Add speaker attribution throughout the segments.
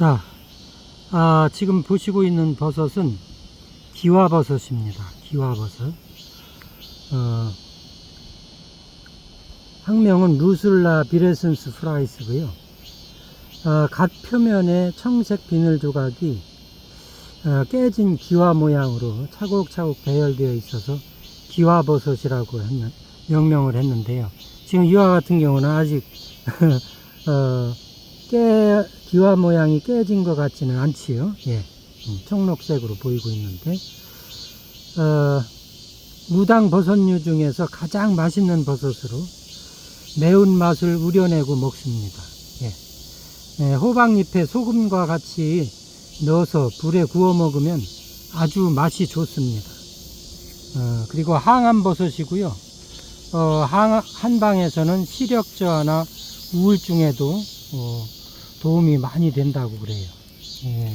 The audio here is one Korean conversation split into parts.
Speaker 1: 자, 아, 지금 보시고 있는 버섯은 기와버섯입니다. 기와버섯. 어, 학명은 루슬라 비레센스 프라이스고요. 어, 갓 표면에 청색 비늘 조각이 어, 깨진 기와 모양으로 차곡차곡 배열되어 있어서 기와버섯이라고 했는, 명명을 했는데요. 지금 이와 같은 경우는 아직 어, 깨 기와 모양이 깨진 것 같지는 않지요. 예, 음, 청록색으로 보이고 있는데 어, 무당 버섯류 중에서 가장 맛있는 버섯으로 매운 맛을 우려내고 먹습니다. 예. 예, 호박잎에 소금과 같이 넣어서 불에 구워 먹으면 아주 맛이 좋습니다. 어, 그리고 항암버섯이고요. 어, 항, 한방에서는 시력 저하나 우울증에도 어, 도움이 많이 된다고 그래요. 예.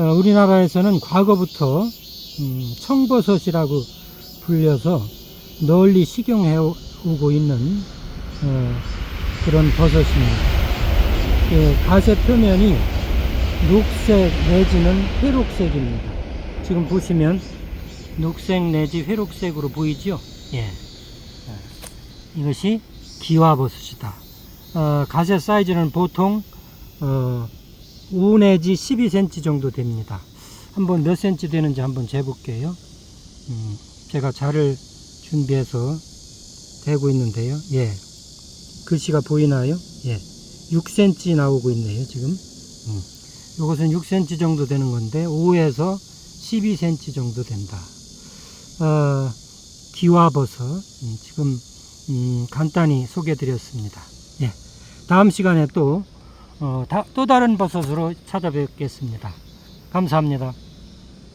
Speaker 1: 어, 우리나라에서는 과거부터 음, 청버섯이라고 불려서 널리 식용해 오고 있는 어, 그런 버섯입니다. 그 가세 표면이 녹색 내지는 회록색입니다. 지금 보시면 녹색 내지 회록색으로 보이죠? 예. 어, 이것이 기와버섯이다. 어, 가세 사이즈는 보통 어, 5 내지 12cm 정도 됩니다. 한번 몇 cm 되는지 한번 재볼게요. 음, 제가 자를 준비해서 대고 있는데요. 예. 글씨가 보이나요? 예. 6cm 나오고 있네요, 지금. 음. 이것은 6cm 정도 되는 건데, 5에서 12cm 정도 된다. 어, 기와버섯. 음, 지금, 음, 간단히 소개해 드렸습니다. 예. 다음 시간에 또, 어, 다, 또 다른 버섯으로 찾아뵙겠습니다. 감사합니다.